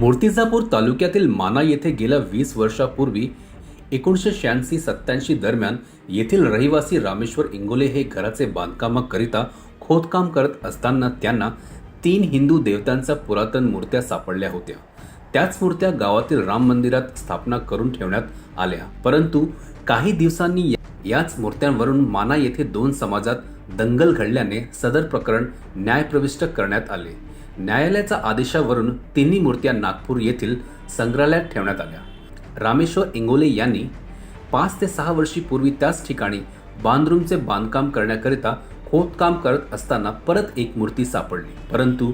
मूर्तिजापूर तालुक्यातील माना येथे गेल्या वीस वर्षापूर्वी एकोणीसशे शहाऐंशी सत्याऐंशी दरम्यान येथील रहिवासी रामेश्वर इंगोले हे घराचे बांधकामाकरिता खोदकाम करत असताना त्यांना तीन हिंदू देवतांच्या पुरातन मूर्त्या सापडल्या होत्या. त्याच मूर्त्या गावातील राम मंदिरात स्थापना करून ठेवण्यात आल्या. परंतु काही दिवसांनी याच मूर्त्यांवरून माना येथे दोन समाजात दंगल घडल्याने सदर प्रकरण न्यायप्रविष्ट करण्यात आले. न्यायालयाच्या आदेशावरून तिन्ही मूर्त्या नागपूर येथील संग्रहालयात ठेवण्यात आल्या. रामेश्वर इंगोले यांनी पाच ते सहा वर्षीपूर्वी त्याच ठिकाणी बांधरूमचे बांधकाम करण्याकरिता खोदकाम करत असताना परत एक मूर्ती सापडली. परंतु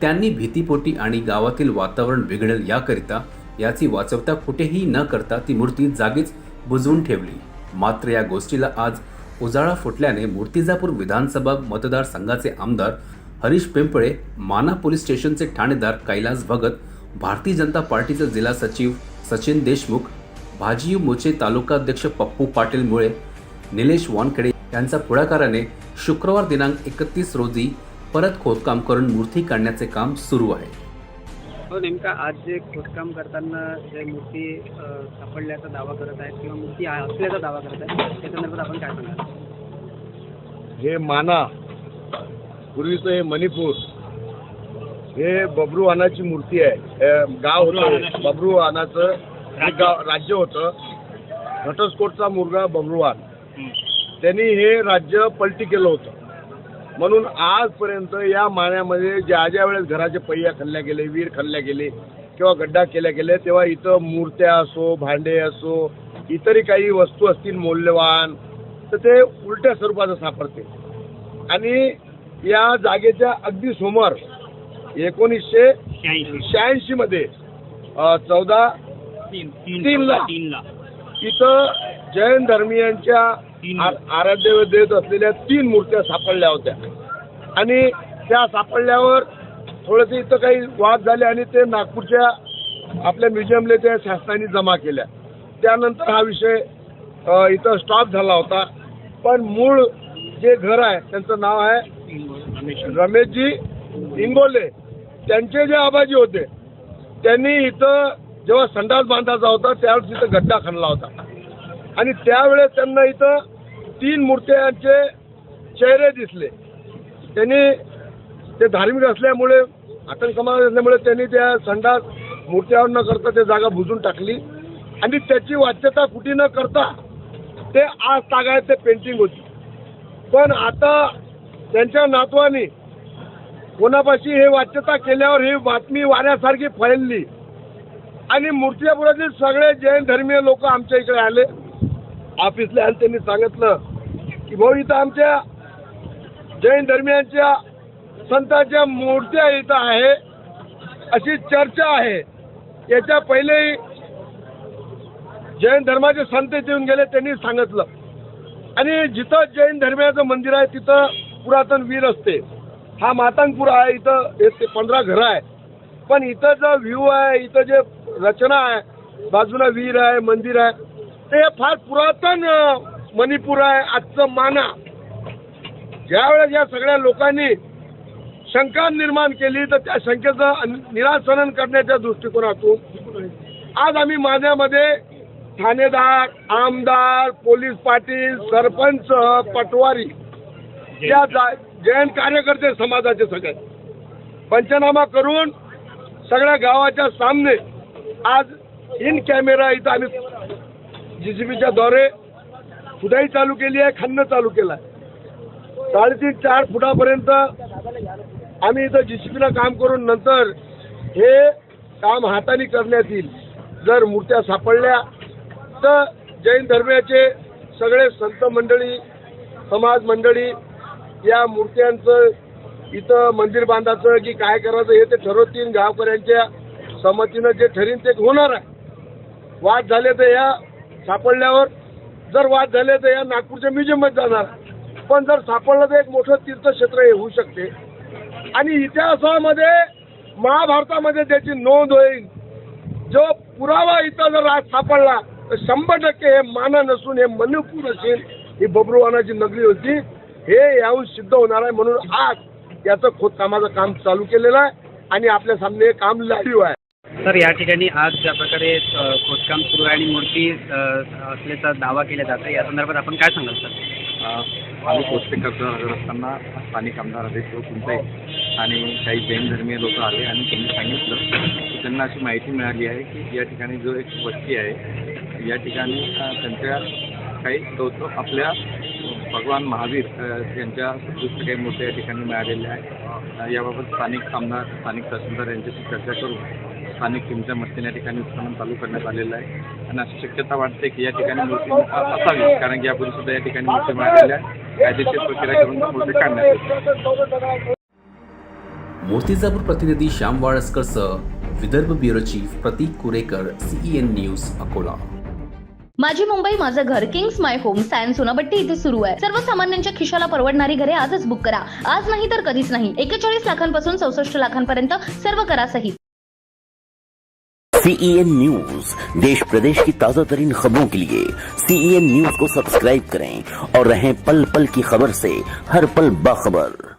त्यांनी भीतीपोटी आणि गावातील वातावरण बिघडेल याकरिता याची वाचवता कुठेही न करता ती मूर्ती जागीच बुजवून ठेवली. मात्र या गोष्टीला आज उजाळा फुटल्याने मूर्तिजापूर विधानसभा मतदारसंघाचे आमदार हरीश पिंपळे माना पोलीस स्टेशनचे ठाणेदार कैलास भगत भारतीय जनता पार्टीचे जिल्हा सचिव सचिन देशमुख भाजीव मोचे तालुकाध्यक्ष पप्पू पाटील मुळे निलेश वानखेडे यांच्या पुढाकाराने शुक्रवार दिनांक एकतीस रोजी परत खोदकाम करून मूर्ती काढण्याचे काम सुरू आहे. हो नेमका आज जे खोदकाम करताना जे मूर्ती सापडल्याचा दावा करत आहेत किंवा मूर्ती असल्याचा दावा करत आहेत त्या संदर्भात आपण काय सांगाल? हे माना पूर्वीचं हे मणिपूर हे बबरू वानाची मूर्ती आहे. गाव होतं बबरू वानाचं हे गाव राज्य होतं. घटस्फोटचा मुलगा बबरूवान त्यांनी हे राज्य पलटी केलं होतं. म्हणून आजपर्यंत या माण्यामध्ये ज्या ज्या वेळेस घराचे पहिया खणल्या गेले वीर खणल्या गेले किंवा गड्डा केल्या गेले तेव्हा इथं मूर्त्या असो भांडे असो इतरही काही वस्तू असतील मौल्यवान तर ते उलट्या स्वरूपाचं सापडते. आणि या जागेच्या अगदी समोर एकोणीसशे शहाऐंशी. मध्ये चौदा तीनला. इथं जैन धर्मीयांच्या आराध्य देत असलेल्या तीन मूर्त्या सापडल्या होत्या. आणि त्या सापडल्यावर थोडेसे इथं काही वाद झाले आणि ते नागपूरच्या आपल्या म्युझियमला त्या शासनाने जमा केल्या. त्यानंतर हा विषय इथं स्टॉप झाला होता. पण मूळ जे घर आहे त्यांचं नाव आहे रमेशजी इंगोले त्यांचे जे आबाजी होते त्यांनी इथं जेव्हा संडास बांधायचा होता त्यावेळेस इथं गड्डा खणला होता. आणि त्यावेळेस त्यांना इथं तीन मूर्त्यांचे चेहरे दिसले. त्यांनी ते धार्मिक असल्यामुळे आतंक समाज असल्यामुळे त्यांनी त्या संडास मूर्त्यावर न करता ते जागा बुजून टाकली. आणि त्याची वाच्यता कुठे न करता ते आज तागायत ते पेंटिंग होती. पण आता त्यांच्या नातवानी कोणापाशी हे वाच्यता केल्यावर ही बातमी वाऱ्यासारखी फैलली. आणि मूर्तिजापुरातील सगळे जैन धर्मीय लोक आमच्या इकडे आले. ऑफिसला आणि त्यांनी सांगितलं की भाऊ इथं आमच्या जैन धर्मियांच्या संतांच्या मूर्त्या इथं आहे. अशी चर्चा आहे. याच्या पहिलेही जैन धर्माचे संत येऊन गेले त्यांनी सांगितलं. आणि जिथं जैन धर्मियाचं मंदिर आहे तिथं पुरातन वीर असते. हा मातांगपुरा आहे इथं ते पंधरा घरं आहे. पण इथं जो व्ह्यू आहे इथं जे रचना आहे बाजूला वीर आहे मंदिर आहे ते फार पुरातन मणिपूर आहे आजचं माना. ज्यावेळेस या सगळ्या लोकांनी शंका निर्माण केली तर त्या शंकेचं निरासरण करण्याच्या दृष्टिकोनातून आज आम्ही माझ्यामध्ये ठाणेदार आमदार पोलीस पाटील सरपंच पटवारी या जा- जैन कार्यकर्ते समाजाचे सगळे. पंचनामा करून सगळ्या गावाच्या सामने आज इन कॅमेरा इथं आम्ही जीसीबीच्या द्वारे खुदाई चालू केली आहे खन्न चालू केलं आहे. साडेतीन चार फुटापर्यंत आम्ही इथं जीसीबीला काम करून नंतर हे काम हाताने करण्यात येईल. जर मूर्त्या सापडल्या तर जैन धर्मियाचे सगळे संत मंडळी समाज मंडळी या मूर्त्यांचं इथं मंदिर बांधायचं की काय करायचं हे ते ठरवतील. गावकऱ्यांच्या संमतीनं जे ठरीन ते होणार आहे. वाद झाले तर या सापडल्यावर जर वाद झाले तर या नागपूरच्या म्युझियममध्ये जाणार पण जर सापडलं तर एक मोठं तीर्थक्षेत्र हे होऊ शकते. आणि इतिहासामध्ये महाभारतामध्ये त्याची नोंद होईल. जो पुरावा इथं जर आज सापडला तर शंभर टक्के हे माना नसून हे मणिपूर असेल ही बबरुवानाची नगरी होती. हे याहून सिद्ध होणार आहे म्हणून आज याचं खोदकामाचं काम चालू केलेलं आहे आणि आपल्या सामने हे काम लाईव्ह आहे. सर या ठिकाणी आज ज्या प्रकारे अ, खोदकाम सुरू आहे आणि मूर्ती अ, असल्याचा दावा केला जातो आहे या संदर्भात आपण काय सांगाल सर? आम्ही पोस्टिंग करत असताना स्थानिक आमदार आले तो तुमचे आणि काही जैन धर्मीय लोक आले आणि त्यांनी सांगितलं की त्यांना अशी माहिती मिळाली आहे की या ठिकाणी जो एक वस्ती आहे या ठिकाणी अ, त्यांच्या काही गौतम आपल्या भगवान महावीर यांच्या पुस्तके काही या ठिकाणी मिळालेल्या आहेत. याबाबत स्थानिक आमदार स्थानिक तहसीलदार यांच्याशी चर्चा करून स्थानिक टीमच्या मदतीने या ठिकाणी उत्खनन चालू करण्यात आलेलं आहे. आणि अशी शक्यता वाटते की या ठिकाणी मूर्ती असावी कारण की यापूर्वी सुद्धा या ठिकाणी मूर्ती मिळालेल्या आहे. कायदेशीर प्रक्रिया करून मूर्ती काढण्यात मूर्तिजापूर प्रतिनिधी Shyam वाळस्करसह Vidarbha bureau chief Pratik Kurekar CEN news Akola. माझी मुंबई माझं घर kings my home science Sonabatti इथे सुरू आहे. सर्वसामान्यांच्या खिशाला परवडणारी घरे आजच बुक करा. आज नाही तर कधीच नाही. एकेचाळीस लाखांपासून चौसष्ट लाखांपर्यंत सर्व करा करासहित सीईएन न्यूज देश प्रदेश की ताजा तरीन खबरों के लिए सीईएन न्यूज को सब्सक्राइब करें और रहें पल पल की खबर से हर पल बाखबर।